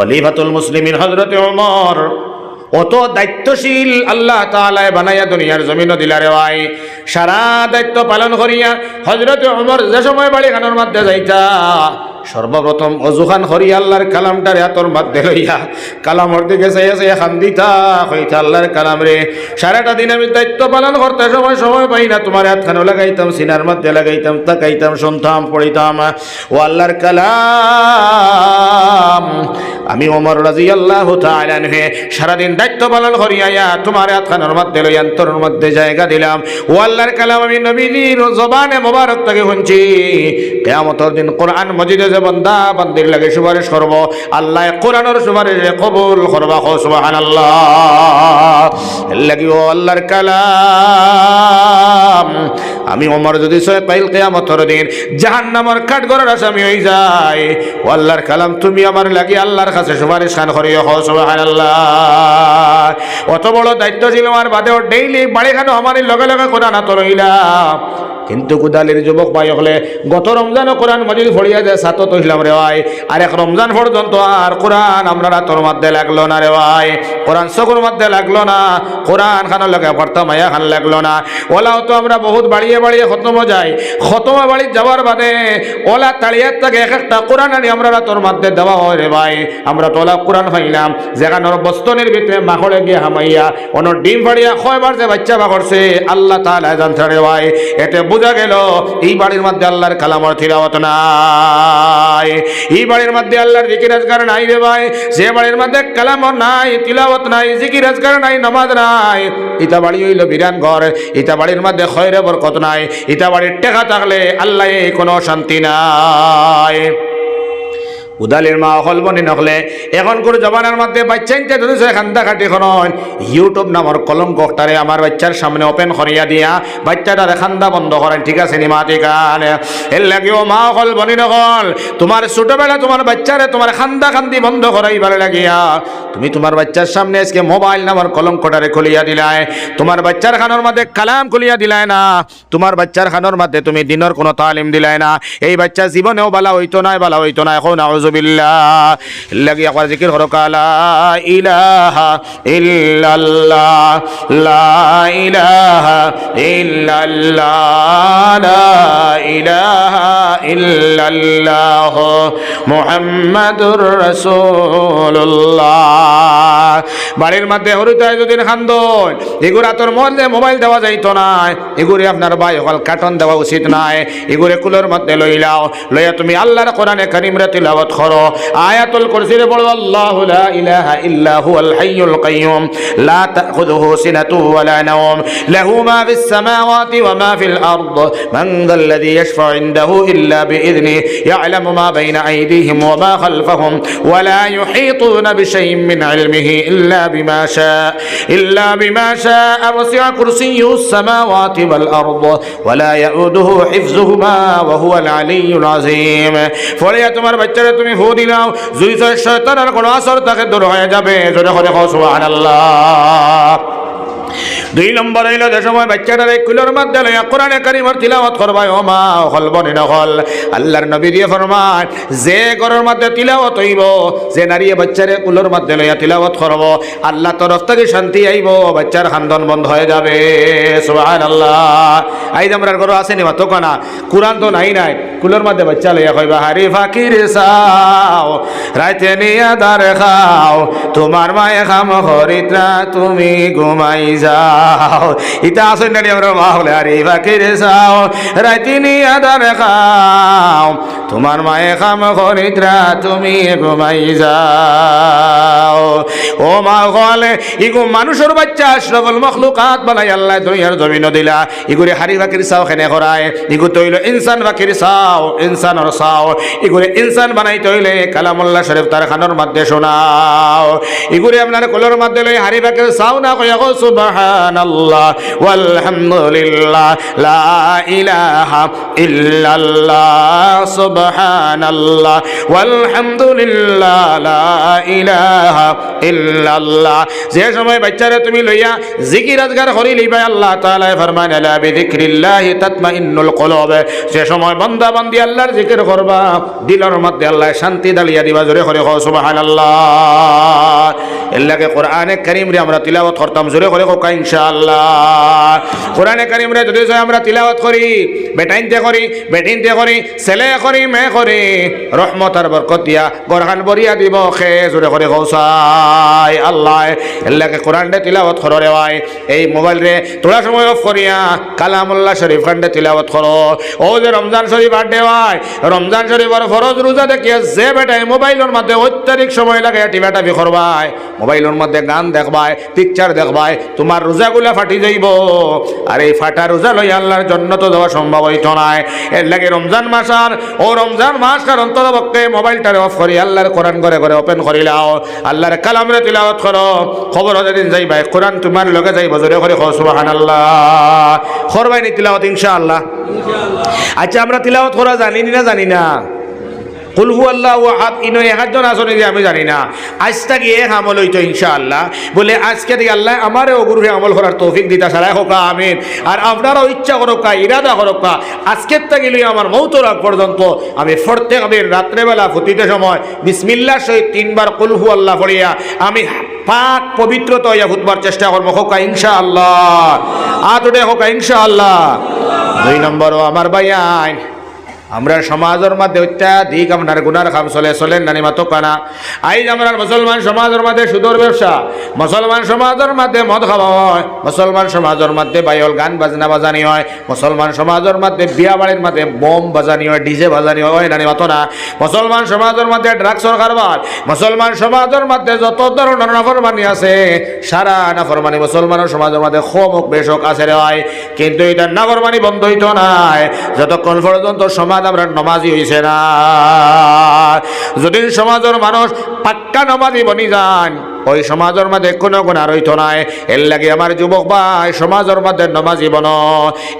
খলিফাতুল মুসলিমিন হজরত ওমর অত দায়িত্বশীল আল্লাহ তালায় বানাইয়া দুনিয়ার জমিন দিলারে ভাই। সারা দায়িত্ব পালন করিয়া হজরত ওমর যে সময় বাড়ি খানোর মধ্যে যাইতা সর্বপ্রথম অজুখান হরি আল্লাহর কালামটার এতর মধ্যে লইয়া কালামর দিকে চাইয়া চাইয়া খান্দিতা হইতা আল্লাহর কালাম রে সারাটা দিন আমি দায়িত্ব পালন করতে সময় সময় পাই না, তোমার হাতখানো লাগাইতাম, সিনার মধ্যে লাগাইতাম, তাকাইতাম, শুনতাম, পড়িতাম। ও আল্লাহর কালাম, আমি ওমর রাজি আল্লাহ তালানহে সারাদিন দায়িত্ব পালন করিয়া তোমার হাতখানোর মধ্যে লই অন্তরের মধ্যে জায়গা দিলাম। ও আল্লাহর কালাম, আমি নবীর জবানে মোবারক তাকে শুনছি। কেয়ামতর দিন কোরআন মজিদে যে বন্দা বান্দির লাগে সুপারিশ করব। আল্লাহ কোরআনের সুপারিশ কবুল করবা সুবাহান আল্লাহ লাগিব আল্লাহর কালাম। আমি ওমর যদি সয় পাইল কেয়ামতর দিন জাহান্নামর কাঠ গড়ার আসামি হয়ে যায়, ও আল্লাহর কালাম, তুমি আমার লাগি আল্লাহর কাছে সুপারিশ খান সুবাহান আল্লাহ অত বড় দায়িত্ব ছিল আমার বাদেও ডেইলি বাড়ি খানো আমার লগে লগে কোরআন আত রইলাম। কিন্তু কুদালির যুবক পাই হলে, গত রমজানও কোরআন মজিদ ফড়িয়া যায় সাত তৈলাম রে ভাই। আর এক রমজান পর্যন্ত আর কোরআন আমরা তোর মধ্যে লাগল না রে ভাই। কোরআন চকুর মধ্যে লাগল না, কোরআন খানোর লগে পড়তাম মায়া খান লাগল না। ওলাও তো আমরা বহুত বাড়িয়ে বাড়িয়ে খতম যাই খতম বাড়ি যাওয়ার বাদে ওলা তাড়িয়ার থেকে এক একটা কোরআন আনি আমরা তোর মধ্যে দেওয়া হয় রে ভাই। আমরা তোলা কোরআন পাইলাম যেখানোর বস্তনের ভিতরে মাখড়ে গিয়ে হামাইয়া, অন্য ডিম ফাড়িয়া কয়বার যে বাচ্চা বা করছে আল্লাহ তালা জানতে রে ভাই, এতে বোঝা গেল এই বাড়ির মধ্যে আল্লাহর কালামর থিরাওয়াত নাই। এই বাড়ির মধ্যে আল্লাহর জিকির আজকার নাই রে ভাই। সে বাড়ির মধ্যে কালামর নাই, তিলাওয়াত নাই, জিকির আজকার নাই, নামাজ নাই, ইটা বাড়ি হইল বিরান ঘর ইটা বাড়ির মধ্যে খয়রে বরকত নাই। ইটা বাড়ির টেকা থাকলে আল্লাহ কোনো শান্তি নাই। উদালির মা হল বনি নকলে। এখন করে জবানের মধ্যে বাচ্চাইতে ধরেছে খান্দা খন ইউটিউব নামর কলম কটারে আমার বাচ্চার সামনে ওপেন করিয়া দিয়া। বাচ্চাটারে খান্দা বন্ধ করেন ঠিক আছে নিমা ঠিক এর লাগিও মা হল বনি নকল। তোমার ছোটবেলা তোমার বাচ্চারে তোমার খান্দা খান্দি বন্ধ করাইবার লাগিয়া। তুমি তোমার বাচ্চার সামনে আজকে মোবাইল নামর কলম কটারে খুলিয়া দিলাই। তোমার বাচ্চার খানোর মধ্যে কালাম খুলিয়া দিলাই না। তোমার বাচ্চার খানোর মধ্যে তুমি দিনের কোনো তালিম দিলাই না। এই বাচ্চা জীবনেও বালা হইতো না বালা হইতো না এখন আউজুবিল্লাহ লাগি একবার জিকির করো কালা ইলাহা ইল্লাল্লাহ। লা ইলাহা ইল্লাল্লাহ। লা ইলাহা ইল্লাল্লাহ। মুহাম্মাদুর রাসূলুল্লাহ। বাড়ির মধ্যে হরিতায় যদি খান্দন এগুলা তোর মধ্যে মোবাইল দেওয়া যাইতো না। এগুলি আপনার ভাই হল কাটন দেওয়া উচিত নাই। এগুলি কুলোর মধ্যে লইলাও লইয়া তুমি আল্লাহর কোরআনে কারিমরা তিলাবত করো। আয়াতুল কুরসিরে বলো আল্লাহ লা ইলাহা ইল্লা হুয়াল হাইয়ুল কাইয়ুম। লা তাখুযুহু সিনাতুহু ওয়ালা নাওম। লাহু মা ফিস সামাওয়াতি ওয়া মা ফিল আরদ। মান যাল্লাযী ইয়াশফা ইনদাহু ইল্লা باذنه يعلم ما بين ايديهم وما خلفهم ولا يحيطون بشيء من علمه إلا بما شاء إلا بما شاء وسع كرسيه السماوات والأرض ولا يؤوده حفظهما وهو العلي العظيم ফলে তোমার বাচ্চারা তুমি হু দিলাও জুই শয়তানের কোনো আসর তাকে দূর হয়ে যাবে জোরে করে সুবহানাল্লাহ দুই নম্বর হইল যে সময় বাচ্চাটার কুলোর মধ্যে লইয়া কোরআনে কারিমর তিলাওয়াত করবাই ও মা হল, বনি নহল আল্লাহর নবী দিয়ে ফরমান যে ঘরের মধ্যে তিলাওয়াত হইব, যে নারীয়ে বাচ্চারে কুলোর মধ্যে লইয়া তিলাওয়াত করব, আল্লাহ তরফ থেকে শান্তি আইব বাচ্চার খান্দন বন্ধ হয়ে যাবে। সুবহান আল্লাহ আইজ আমরা ঘর আসেনি মা তো কানা, কোরআন তো নাই নাই, কুলোর মধ্যে বাচ্চা লইয়া কইবা, হারি ফাকির সাও, রাইতে নিয়া দার খাও, তোমার মায়ে খাম হরিত্রা তুমি ঘুমাই যাও। ইতা আসেন না আমরা মা হলে আরে ফাকির সাও রাইতে নিয়া দার খাও। তোমার মায়ে খাম হরিত্রা তুমি ঘুমাই যাও। ও মা গলে ইগু মানুষের বাচ্চা আশরাফুল মখলুকাত বানাই আল্লাহ দুনিয়ার জমিন দিলা। ইগুরে হারি ফাকির সাও খেনে করায়? ইগু তৈল ইনসান ফাকির সাও ইনসানর সাও ইগুরে ইনসান বানাই তৈলে কালামুল্লাহ শরীফ তার খানোর মধ্যে শোনাও। ইগুরে আপনার কলর মধ্যে লই হারি ফাকির সাও না গো সুবহান সুবহানাল্লাহ, ওয়ালহামদুলিল্লাহ, লা ইলাহা ইল্লাল্লাহ, সুবহানাল্লাহ যে সময় বাচ্চারে তুমি লইয়া জিকির আজগার করি লিবাই আল্লাহ তাআলা ফরমান আলা বিযিকরিল্লাহ তাতমাইন্নুল কুলুব। যে সময় বান্দা বান্দি আল্লাহর জিকির করবা, দিলের মধ্যে আল্লাহ শান্তি দালিয়া দিবা, জোরে করে কও আমরা তিলাওয়াত করতাম, জোরে করে কোকা ইনশাআল্লাহ। কোরআনে কারীম রে যদি আমরা তিলাওয়াত করি, বেটাইনতে করি করি, ছেলে করি, মেয়ে করি, রহমত আর বরকত দিয়া গরহান বরিয়া দিব খে জোরে করে কৌসাই আল্লাহ এল্লাকে তিলাওয়াত করো এই মোবাইল রে তোরা সময় অফ করিয়া কালামুল্লাহ শরীফ তিলাওয়াত করো। ও যে রমজান শরীফ আড্ডে ভাই, রমজান শরীফের ফরজ রোজা দেখিয়া যে বেটাই মোবাইলের মধ্যে অত্যাধিক সময় লাগে টিভি করবাই মোবাইলের মধ্যে গান দেখবাই পিকচার দেখবাই তোমার রোজাগুলা ফাটি যাইব। আর এই ফাটা রোজা লই আল্লাহর জন্য তো দেওয়া সম্ভব হইত নাই। এর লাগে রমজান মাস আর, ও রমজান মাস কারণ তোর পক্ষে মোবাইলটারে অফ করি, আল্লাহর কোরআন করে করে ওপেন করি লাও, আল্লাহর কালামরে তিলাওয়াত করো। খবর যেদিন যাইবাই কোরআন তোমার লগে যাইব, জোরে করে খো সুবহানাল্লাহ। করবাই নি তিলাওয়াত ইনশাআল্লাহ। আচ্ছা আমরা তিলাওয়াত করা জানি না জানি না? কুলহু আল্লাহ হাত ইনো একজন আসনে যে আমি জানি না। আজ থেকে এক আমল হইতো ইনশাআল্লাহ? বলে আজকে থেকে আল্লাহ আমারে ও গুরুহে আমল করার তৌফিক দিতা, সারাই হোক, আমিন। আর আপনারাও ইচ্ছা করোকা ইরাদা করোকা, আজকের থেকে লই আমার মৌতর আগ পর্যন্ত আমি প্রত্যেক দিন রাত্রেবেলা ফুটিতে সময় বিসমিল্লাহ সহিত তিনবার কুলহু আল্লাহ পড়িয়া আমি পাক পবিত্রতা হইয়া ফুটবার চেষ্টা করব। হোকা, ইনশাআল্লাহ। আতুটে হোকা, ইনশাআল্লাহ। দুই নম্বরও আমার বাইয়াইন আমরা সমাজের মধ্যে অত্যাধিক আপনার গুনার খাম চলে, চলেন নানি মাতো কানা। আইজ আমরা মুসলমান সমাজের মধ্যে সুদর ব্যবসা, মুসলমান সমাজের মধ্যে মদ খাওয়া হয়, মুসলমান সমাজের মধ্যে বাইল গান বাজনা বাজানি হয়, মুসলমান সমাজের মধ্যে বিয়া বাড়ির মধ্যে বোম বাজানি হয়, ডিজে বাজানি হয় নানি মাতো না। মুসলমান সমাজের মধ্যে ড্রাগসর কারবার মুসলমান সমাজের মধ্যে যত ধরনের নফরমানি আছে, সারা নফরমানি মুসলমানের সমাজের মধ্যে খোমক বেশক আছে রে হয় কিন্তু এটা নফরমানি বন্ধ হইতো নাই। যতক্ষণ পর্যন্ত সমাজ আমরা নমাজি হয়েছে না। যদি সমাজের মানুষ পাক্কা নমাজি বনি যান ওই সমাজের মধ্যে কোনো গুণা রইত নাই। এর লাগে আমার যুবক ভাই সমাজের মধ্যে নমাজি বন।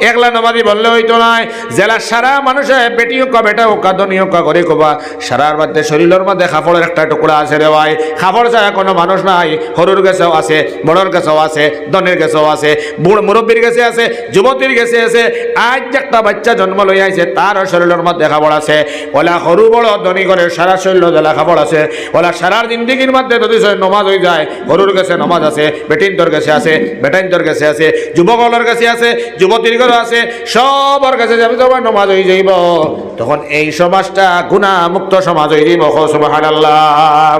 একলা নমাজি বললে হইতো নাই। জেলা সারা মানুষে বেটি হোকা, বেটা হোকা, ধনী হোকা করে কবা সারার মধ্যে শরীরের মধ্যে খাফড়ের একটা টুকরা আছে রে ভাই। খাফড় ছাড়া কোনো মানুষ নাই। হরুর গেছেও আছে, বড়র গেছেও আছে, ধনের গেছেও আছে, বুড় মুরব্বীর গেছে আছে, যুবতীর গেছে আছে। আজ একটা বাচ্চা জন্ম লই আইছে, তার শরীরের মধ্যে খাবার আছে। ওলা সরু বড়, ধনী করে সারা শরীর জেলা খাবার আছে। ওলা সারার জিন্দিগির মধ্যে যদি নমাজ হয়ে যায়। গরুর কাছে নমাজ আছে বেটিন তোর কাছে আছে বেটাইন তোর কাছে আছে, যুবকলের কাছে আছে যুবতীর ঘরও আছে, সবার কাছে যাবে তোমার নমাজ হয়ে যাইব। তখন এই সমাজটা গুণা মুক্ত সমাজ হয়ে যাইব। সুবহানাল্লাহ।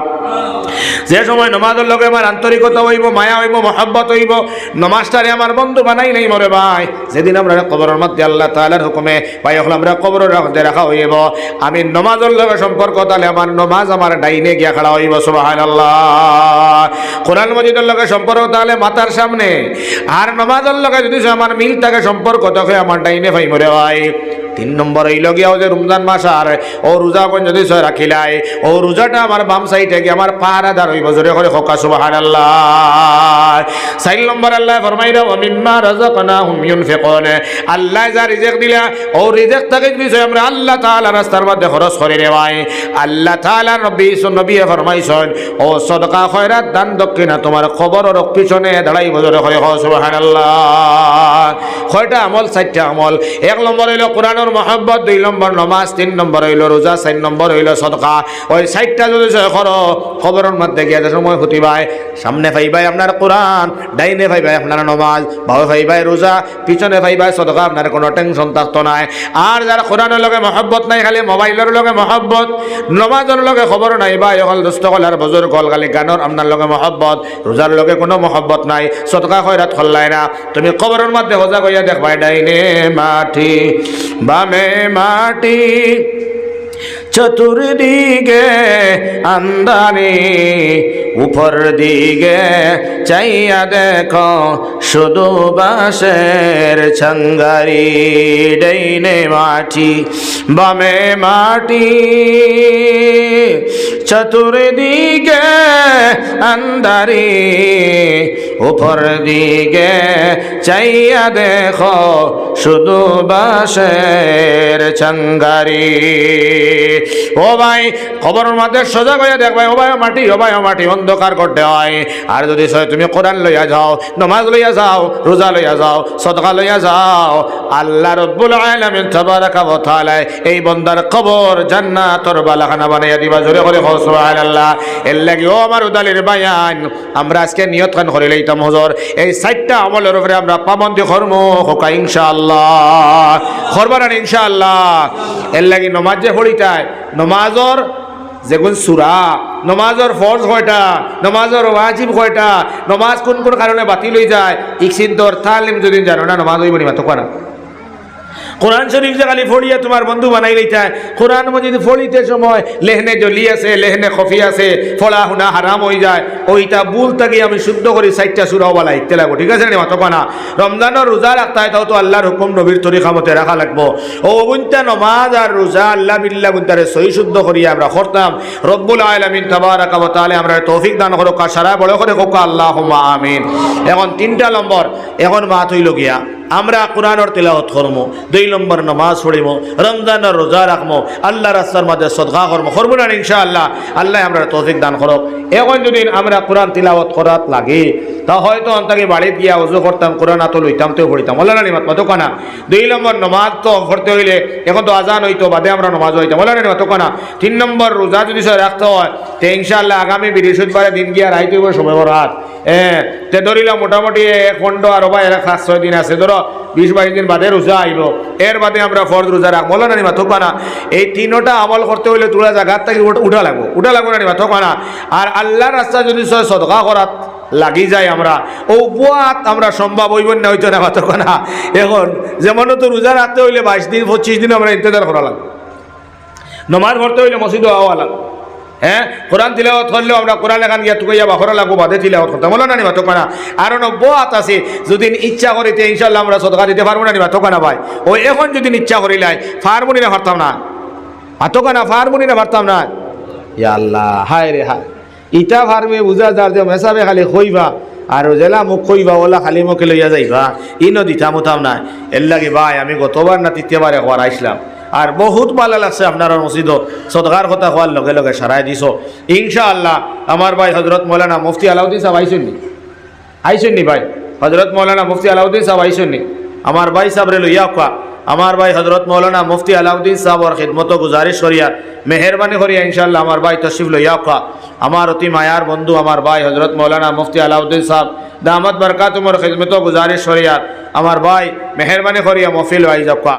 যে সময় নমাজের লগে আমার আন্তরিকতা হইব, মায়া হইব, মহাব্বত হইব, নমাজটারে আমার বন্ধু বানাই নাই মরে ভাই। যেদিন আমরা কবরের মধ্যে আল্লাহ তাআলার হুকুমে ভাই হল আমরা মধ্যে রাখা হইব। আমি নমাজের লগে সম্পর্ক, তাহলে আমার নমাজ আমার ডাইনে গিয়া খাড়া হইব, সুবহানাল্লাহ। কোরআন মজিদের লগে সম্পর্ক, তাহলে মাথার সামনে। আর নমাজের লগে যদি আমার মিল থাকে, সম্পর্ক তখন আমার ডাইনে ভাই মরে ভাই। তিন নম্বর এই লগিয়াও যে রমজান মাস আর, ও রোজা কোন যদি ছয় রাখিলাই, ও রোজাটা আমার বাম সাইডে গিয়ে আমার পাহারাদার ওই বছরে করে হকা সুবাহ আল্লাহ চার নম্বর আল্লাহ ফরমাই দাও মিম্মা রাজাকনাহুম ইউনফিকুন। আল্লাহ যা রিজেক দিলা, ও রিজেক থেকে যদি আমরা আল্লাহ তাআলা রাস্তার মধ্যে খরচ করে রেওয়াই আল্লাহ তাআলা নবী নবী ফরমাইছেন, ও সদকা খয়রাত, দান দক্ষিণা তোমার খবর ও পিছনে দাঁড়াইব জোরে করে সুবহানাল্লাহ। কয়টা আমল? চারটা আমল। এক নম্বর হইল কোরআনের মহব্বত, দুই নম্বর নমাজ, তিন নম্বর হইল রোজা, চার নম্বর হইল সদকা। ওই চারটা যদি করো খবরের মধ্যে গিয়ে সময় হতিবাই সামনে পাইবাই আপনার কোরআন ডাইনে পাইবাই আপনার নমাজ ভাবে পাইবাই রোজা, পিছনে পাইবাই সদকা, আপনার কোনো টেনশন থাকতো নাই আর যারা কোরআনের লগে মহব্বত নাই, খালি মোবাইলের লগে মহব্বত, নমাজের লগে খবর নাই বা অকল দুষ্ট কল আর বজর কল, খালি গানৰ আপনার লগে মহব্বত, রোজার লগে কোনো মহব্বত নাই, সদকা খয়রাত খল্লাই না। তুমি কবরের মধ্যে হজা কইয়া দেখবাই ডাইনে মাটি, বামে মাটি চতুর্দিকে আন্দানি উপর দিকে। চাইয়া দেখো শুধু বাঁশের ছাঙ্গারি, ডাইনে মাটি, বামে মাটি। চতুর্দিকে আন্দারি উপর দিকে। চাইয়া দেখো শুধু বাসের চাঙ্গারি ও ভাই, খবরের মধ্যে সোজা করে দেখ ভাই, ও ভাই মাটি, ও ভাই মাটি অন্ধকার করতে হয়। আর যদি তুমি কোরআন লইয়া যাও, নমাজ লইয়া যাও, রোজা লইয়া যাও, সদকা লইয়া যাও, আল্লাহ রব্বুল আলামিন তাবারাকা ওয়া তাআলা এই বন্দার কবর জান্নাতর বালাখানা বানাইয়া দিবা, জোরে করে কও সুবহানাল্লাহ। এর লাগি ও আমার উদালির বায়ান, আমরা আজকে নিয়ত খান করে লইতাম, হজর। এই সাইটটা আমলের উপরে আমরা পাবন্দি কর্ম হোকা ইনশাআল্লাহ। করবার ইনশাআল্লাহ। এর লাগি নমাজ পড়িতায় নমাজর যেগুন সুরা, নমাজর ফর্জ কয়টা, নমাজর ওয়াজিব কয়টা, নমাজ কোন কোন কারণে বাতিল হয়ে যায় ইকসিন্তর তালিম যদি জানো না, নমাজ হইব নি মাতো করা কোরআন শরীফ যে খালি ফড়িয়া তোমার বন্ধু বানাই লইতা কোরআন মজিদ ফড়িতে সময়, লেহনে জলি আছে, লেহনে খফি আছে ফলা হুনা হারাম হয়ে যায়। ওইটা বুল থাকি আমি শুদ্ধ করি, সাইটটা সুরাও বালা ইতে লাগবো, ঠিক আছে নি মাতকানা রমজানের রোজা রাখতে হয় তো আল্লাহর হুকুম নবীর তরিকা মতে রাখা লাগবো। ও গুনতা নমাজ আর রোজা, আল্লাহ বিল্লাহ গুনতারে সহি শুদ্ধ করিয়া আমরা করতাম। রব্বুল আলমিন তাবারাকা তাআলা আমরা তৌফিক দান করো কা সারা বড় করে কোকা আল্লাহ আমিন। এখন তিনটা নম্বর, এখন মাত হইল গিয়া। আমরা কোরআনর তেলাওয়াত করমো, দুই নম্বর নমাজ পড়িম, রমজানের রোজা রাখমো আল্লাহ রাস্তার মাঝে সদগা করমো, করব না ইনশাআল্লাহ, আল্লাহ আমরা তৌফিক দান করক। এখন যদি আমরা কোরআন তিলাওয়াত করাত লাগে, তা হয়তো অন্তাকে বাড়িতে গিয়া উজু করতাম, কোরআন আতো লইতাম, তো পড়িতাম। বলে না নিমাত মতো কানা। দুই নম্বর নমাজ তো পড়তে হইলে, এখন তো আজান হইতো, বাদে আমরা নমাজ হইতাম। বলে না মতো কানা। তিন নম্বর রোজা যদি সে রাখতে হয়, তে ইনশাআল্লাহ আগামী বৃহস্পতিবারে দিন গিয়া রাইতে হইব সময় হাত হ্যাঁ তে ধরিলাম মোটামুটি এক খণ্ড আর বা এরা ছয় দিন আছে। ধরো বিশ বাইশ দিন বাদে রোজা আইব এর বাদে আমরা ফরজ রোজা রাখব না নিমা, থোক না এই তিনোটা আমল করতে হইলে তোলা জায়গার থেকে উঠা লাগবো। উঠা লাগবো না নিমা, থোক না আর আল্লাহর রাস্তা যদি সদকা করাত লাগি যায় আমরা ও বুয়াত আমরা সম্ভব হইব না, হইতো না মাত্র না এখন যেমন তো রোজা রাখতে হইলে বাইশ দিন, পঁচিশ দিন আমরা ইন্তজার করা লাগবে। নমাজ পড়তে হইলে মসজিদ হওয়া লাগবে। হ্যাঁ? কোরআন তিলাওয়াত করলেও আমরা কোরআন এখান গিয়া তুকাইয়া বাহরা লাগবো, বাদে তিলাওয়াত করতাম বলো না নিবা তোকানা আর নব্বত আছে যদি ইচ্ছা করিতে ইনশাল্লাহ আমরা সদকা দিতে পারব না নিবা তোকানা ভাই। ও এখন যদি ইচ্ছা করিলাই ফার্মুনি না পারতাম না। আতকানা ফার্মুনি না পারতাম না। ইয়া আল্লাহ, হায় রে হায়। ইটা ফার্মে বুঝা যার যে মেসাবে খালি খইবা, আর জেলা মুখ খইবা, ওলা খালি মুখে লইয়া যাইবা। ইনো দিতা মুতাম না এর লাগে ভাই, আমি গতবার না তৃতীয়বার একবার আইসলাম। আর বহুত ভালো লাগছে আপনার মসজিদ সদকার কথা হওয়ার লগে লগে সারাই দিছ। ইনশাআল্লাহ আমার ভাই হজরত মৌলানা মুফতি আলাউদ্দিন সাহেব আইসেন নি আইসেন নি ভাই? হজরত মৌলানা মুফতি আলাউদ্দিন সাহেব আইসেন নি আমার ভাই সাহেবরে লইয়া কা আমার ভাই হজরত মৌলানা মুফতি আলাউদ্দিন সাহেবর খিদমত গুজারিশ করিয়া মেহরবানি করিয়া ইনশাআল্লাহ আমার ভাই তশরিফ লইয়া কা আমার অতি মায়ার বন্ধু আমার ভাই হজরত মৌলানা মুফতি আলাউদ্দিন সাহেব দামত বরকাত উমর খিদমত গুজারিশ করিয়া আমার ভাই মেহরবানি করিয়া মফিল ভাই জক্কা